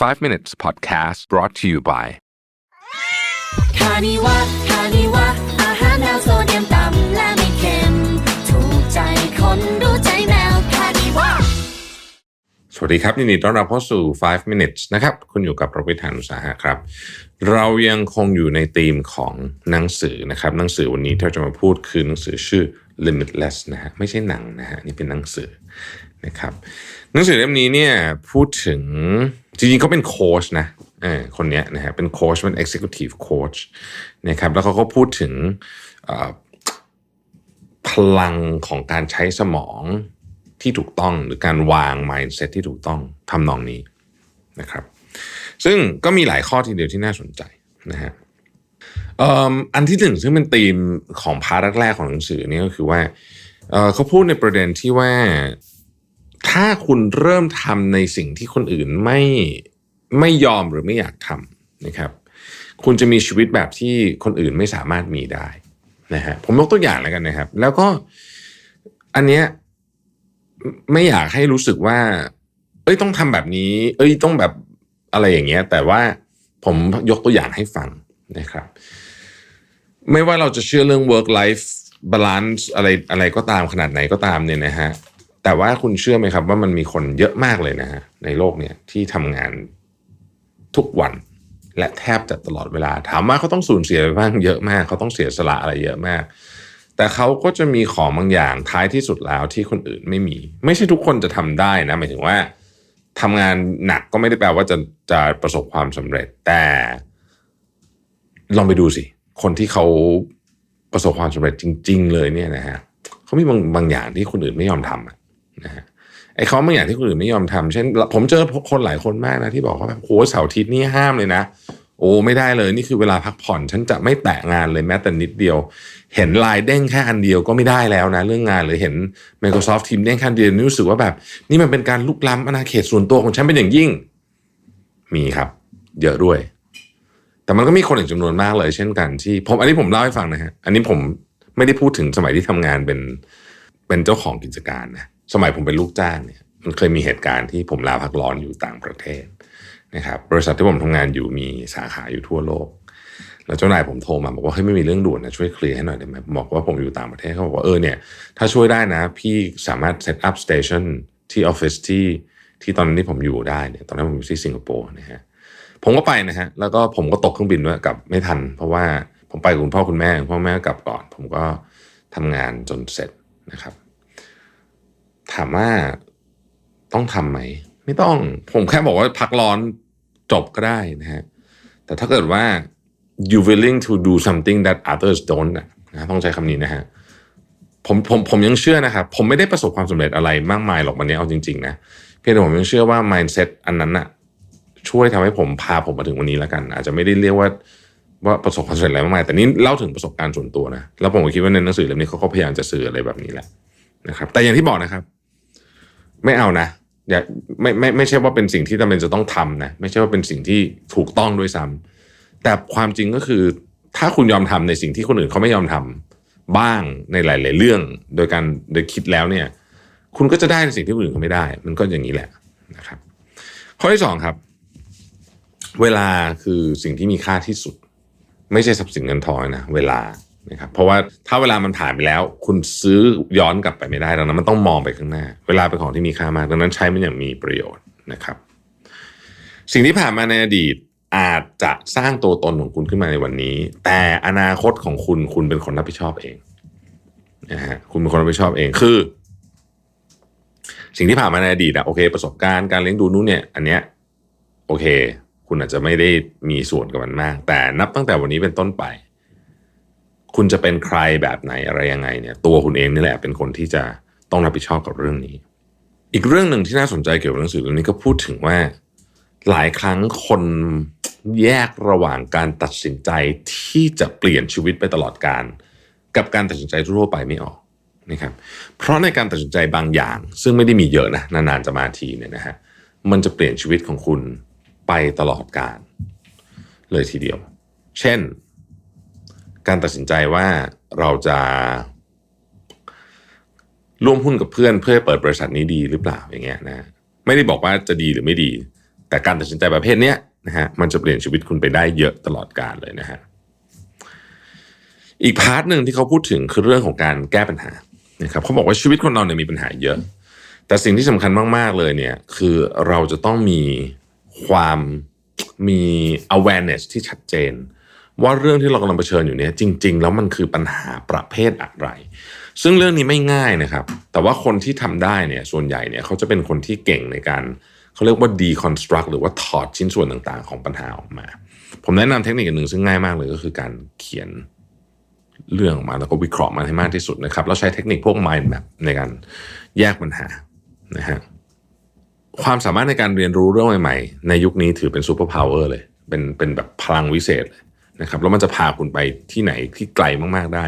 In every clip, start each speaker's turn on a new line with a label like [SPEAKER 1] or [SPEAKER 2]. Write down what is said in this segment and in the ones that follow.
[SPEAKER 1] 5 minutes podcast brought to you by
[SPEAKER 2] คานิวะคานิวะอาหารแมวโซเดียมต่ำและไม่เค็ม ถูกใจคนรู้ใจแมวคานิวะ
[SPEAKER 1] สวัสดีครับ ยินดีต้อนรับเข้าสู่ 5 minutes นะครับ คุณอยู่กับประวิทยานุสาหะครับ เรายังคงอยู่ในธีมของหนังสือนะครับ หนังสือวันนี้ที่เราจะมาพูดคือหนังสือชื่อ limitless นะฮะไม่ใช่หนังนะฮะนี่เป็นหนังสือนะครับหนังสือเล่มนี้เนี่ยพูดถึง จริงๆเขาเป็นโค้ชนะคนนี้นะฮะเป็นโค้ชเป็น executive coach นะครับแล้วเขาก็พูดถึงพลังของการใช้สมองที่ถูกต้องหรือการวาง mindset ที่ถูกต้องทำนองนี้นะครับ ซึ่งก็มีหลายข้อทีเดียวที่น่าสนใจนะฮะอันที่หนึ่งซึ่งเป็นธีมของพาร์ทแรกๆของหนังสือนี่ก็คือว่าเขาพูดในประเด็นที่ว่า ถ้าคุณเริ่มทำในสิ่งที่คนอื่นไม่ไม่ยอมหรือไม่อยากทำนะครับ คุณจะมีชีวิตแบบที่คนอื่นไม่สามารถมีได้นะฮะผมยกตัวอย่างแล้วกันนะครับ แล้วก็อันเนี้ยไม่อยากให้รู้สึกว่า เอ้ยต้องทำแบบนี้ เอ้ยต้องแบบอะไรอย่างเงี้ย แต่ว่าผมยกตัวอย่างให้ฟังนะครับ ไม่ว่าเราจะเชื่อเรื่อง work life balance อะไรอะไรก็ตามขนาดไหนก็ตามเนี่ยนะฮะ แต่ว่าคุณเชื่อไหมครับ ว่ามันมีคนเยอะมากเลยนะฮะในโลกเนี่ยที่ทำงานทุกวันและแทบจะตลอดเวลา ถามว่าเขาต้องสูญเสียไปบ้างเยอะมาก เขาต้องเสียสละอะไรเยอะมาก แต่เขาก็จะมีของบางอย่างท้ายที่สุดแล้วที่คนอื่นไม่มี ไม่ใช่ทุกคนจะทำได้นะหมายถึงว่าทำงานหนักก็ไม่ได้แปลว่าจะจะประสบความสำเร็จ แต่ ลองไปดูสิ คนที่เขาประสบความสำเร็จจริง ๆ เลยเนี่ยนะฮะเขามีบางบางอย่างที่คนอื่นไม่ยอมทำอะ นะฮะไอ้เขาบางอย่างที่คนอื่นไม่ยอมทำเช่น ผมเจอคนหลายคนมากนะที่บอกว่าแบบโหเสาร์อาทิตย์นี่ห้ามเลยนะ โอ้ไม่ได้เลยนี่คือเวลาพักผ่อน ฉันจะไม่แตะงานเลยแม้แต่นิดเดียว เห็นไลน์เด้งแค่อันเดียวก็ไม่ได้แล้วนะ เรื่องงานหรือเห็น Microsoft Teams เด้งแค่อันเดียวนี่รู้สึกว่าแบบ นี่มันเป็นการลุกล้ำอาณาเขตส่วนตัวของฉันเป็นอย่างยิ่ง มีครับ เยอะด้วย แต่มันก็มีคนอีกจำนวนมากเลย เช่นกันที่ผมอันนี้ผมเล่าให้ฟังนะฮะอันนี้ผมไม่ได้พูดถึงสมัยที่ทำงานเป็นเป็นเจ้าของกิจการนะ สมัยผมเป็นลูกจ้างเนี่ยมันเคยมีเหตุการณ์ที่ผมลาพักร้อนอยู่ต่างประเทศนะครับบริษัทที่ผมทำงานอยู่มีสาขาอยู่ทั่วโลก แล้วเจ้านายผมโทรมาบอกว่าเฮ้ยไม่มีเรื่องด่วนนะช่วยเคลียร์ให้หน่อยได้ไหมบอกว่าผมอยู่ต่างประเทศเขาบอกว่าเออเนี่ยถ้าช่วยได้นะ พี่สามารถเซตอัพสเตชันที่ออฟฟิศที่ที่ตอนนั้นที่ผมอยู่ได้เนี่ยตอนนั้นผมอยู่ที่สิงคโปร์นะฮะผมก็ไปนะฮะแล้วก็ผมก็ตกเครื่องบินด้วยกับไม่ทัน เพราะว่าผมไปกับคุณพ่อคุณแม่คุณพ่อแม่กลับก่อน ผมก็ทำงานจนเสร็จนะครับามว่าต้องทำไหม ไม่ต้อง ผมแค่บอกว่าพักร้อนจบก็ได้นะฮะ แต่ถ้าเกิดว่า you willing to do something that others don't นะนะต้องใช้คำนี้นะฮะผมผมผมยังเชื่อนะครับ ผมไม่ได้ประสบความสำเร็จอะไรมากมายหรอกวันนี้เอาจริงๆนะเพียงแต่ผมยังเชื่อว่า mindset อันนั้นน่ะช่วยทำให้ผมพาผมมาถึงวันนี้แล้วกัน อาจจะไม่ได้เรียกว่าว่าประสบความสำเร็จอะไรมากมาย แต่นี่เล่าถึงประสบการณ์ส่วนตัวนะ แล้วผมก็คิดว่าในหนังสือเล่มนี้เขาก็พยายามจะสื่ออะไรแบบนี้แหละนะครับ แต่อย่างที่บอกนะครับ ไม่เอานะอย่าไม่ไม่ไม่ใช่ว่าเป็นสิ่งที่จำเป็นจะต้องทำนะไม่ใช่ว่าเป็นสิ่งที่ถูกต้องด้วยซ้ำแต่ความจริงก็คือ ถ้าคุณยอมทำในสิ่งที่คนอื่นเขาไม่ยอมทำบ้างในหลาย ๆ เรื่อง โดยการโดยคิดแล้วเนี่ย คุณก็จะได้ในสิ่งที่คนอื่นเขาไม่ได้ มันก็อย่างนี้แหละนะครับ ข้อที่สองครับ เวลาคือสิ่งที่มีค่าที่สุด ไม่ใช่ทรัพย์สินเงินทองนะเวลา นะครับเพราะว่าถ้าเวลามันผ่านไปแล้ว คุณซื้อย้อนกลับไปไม่ได้ดังนั้นมันต้องมองไปข้างหน้า เวลาเป็นของที่มีค่ามากดังนั้นใช้มันอย่างมีประโยชน์นะครับ สิ่งที่ผ่านมาในอดีตอาจจะสร้างตัวตนของคุณขึ้นมาในวันนี้ แต่อนาคตของคุณคุณเป็นคนรับผิดชอบเองนะฮะคุณเป็นคนรับผิดชอบเองคือ สิ่งที่ผ่านมาในอดีตอะโอเค ประสบการณ์การเลี้ยงดูนู้นเนี่ยอันเนี้ยโอเค คุณอาจจะไม่ได้มีส่วนกับมันมาก แต่นับตั้งแต่วันนี้เป็นต้นไป คุณจะเป็นใครแบบไหนอะไรยังไงเนี่ย ตัวคุณเองนี่แหละเป็นคนที่จะต้องรับผิดชอบกับเรื่องนี้ อีกเรื่องหนึ่งที่น่าสนใจเกี่ยวกับหนังสือเล่มนี้ก็พูดถึงว่าหลายครั้งคนแยกระหว่างการตัดสินใจที่จะเปลี่ยนชีวิตไปตลอดการ กับการตัดสินใจทั่วไปไม่ออกนะครับเพราะในการตัดสินใจบางอย่าง ซึ่งไม่ได้มีเยอะนะนานๆจะมาทีเนี่ยนะฮะมันจะเปลี่ยนชีวิตของคุณไปตลอดการ เลยทีเดียว เช่น การตัดสินใจว่าเราจะ ร่วมหุ้นกับเพื่อนเพื่อเปิดบริษัทนี้ดีหรือเปล่าอย่างเงี้ยนะไม่ได้บอกว่าจะดีหรือไม่ดี แต่การตัดสินใจประเภทเนี้ยนะฮะมันจะเปลี่ยนชีวิตคุณไปได้เยอะตลอดกาลเลยนะฮะอีกพาร์ทหนึ่งที่เขาพูดถึงคือเรื่องของการแก้ปัญหานะครับเขาบอกว่าชีวิตคนเราเนี่ยมีปัญหาเยอะ แต่สิ่งที่สำคัญมาก ๆ เลยเนี่ยคือเราจะต้องมีความมี awareness ที่ชัดเจน ว่าเรื่องที่เรากำลังเผชิญอยู่เนี่ยจริง ๆ แล้วมันคือปัญหาประเภทอะไร ซึ่งเรื่องนี้ไม่ง่ายนะครับ แต่ว่าคนที่ทำได้เนี่ยส่วนใหญ่เนี่ยเขาจะเป็นคนที่เก่งในการเขาเรียกว่า deconstruct หรือว่าถอดชิ้นส่วนต่างๆ ของปัญหาออกมา ผมแนะนำเทคนิคหนึ่งซึ่งง่ายมากเลยก็คือการเขียนเรื่องออกมาแล้วก็วิเคราะห์มันให้มากที่สุดนะครับแล้วใช้เทคนิคพวก mind map ในการแยกปัญหานะฮะความสามารถในการเรียนรู้เรื่องใหม่ๆ ในยุคนี้ถือเป็นซูเปอร์พาวเวอร์เลย เป็นเป็นแบบพลังวิเศษเลย นะครับแล้วมันจะพาคุณไปที่ไหนที่ไกลมากๆได้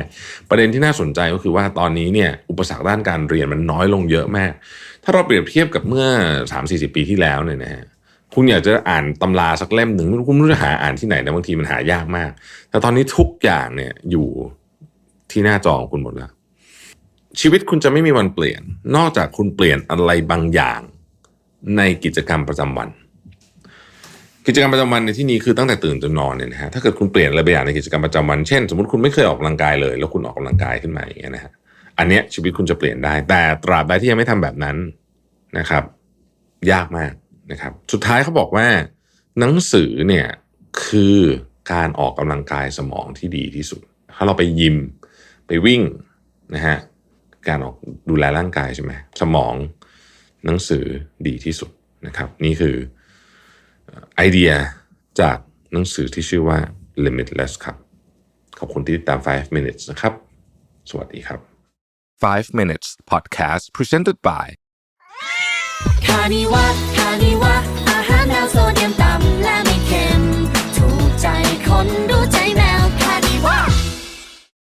[SPEAKER 1] ประเด็นที่น่าสนใจก็คือว่าตอนนี้เนี่ยอุปสรรคด้านการเรียนมันน้อยลงเยอะมาก ถ้าเราเปรียบเทียบกับเมื่อ 3-40 ปีที่แล้วเนี่ยนะฮะคุณอยากจะอ่านตำราสักเล่มหนึ่งคุณไม่รู้จะหาอ่านที่ไหนนะบางทีมันหายากมาก แต่ตอนนี้ทุกอย่างเนี่ยอยู่ที่หน้าจอของคุณหมดแล้ว ชีวิตคุณจะไม่มีวันเปลี่ยน นอกจากคุณเปลี่ยนอะไรบางอย่างในกิจกรรมประจำวัน กิจกรรมประจำวันในที่นี้คือตั้งแต่ตื่นจนนอนเนี่ยนะฮะถ้าเกิดคุณเปลี่ยนอะไรบางอย่างในกิจกรรมประจำวันเช่น สมมติคุณไม่เคยออกกำลังกายเลย แล้วคุณออกกำลังกายขึ้นมาอย่างเงี้ยนะฮะอันเนี้ยชีวิตคุณจะเปลี่ยนได้ แต่ตราบใดที่ยังไม่ทำแบบนั้นนะครับ ยากมากนะครับ สุดท้ายเขาบอกว่า หนังสือเนี่ยคือการออกกำลังกายสมองที่ดีที่สุด ถ้าเราไปยิมไปวิ่งนะฮะการออกดูแลร่างกายใช่ไหมสมองหนังสือดีที่สุดนะครับ นี่คือ ไอเดียจากหนังสือที่ชื่อว่า limitless ครับ ขอบคุณที่ติดตาม 5 minutes นะครับ สวัสดีครับ
[SPEAKER 3] 5 minutes podcast presented by
[SPEAKER 2] คานิวะคานิวะ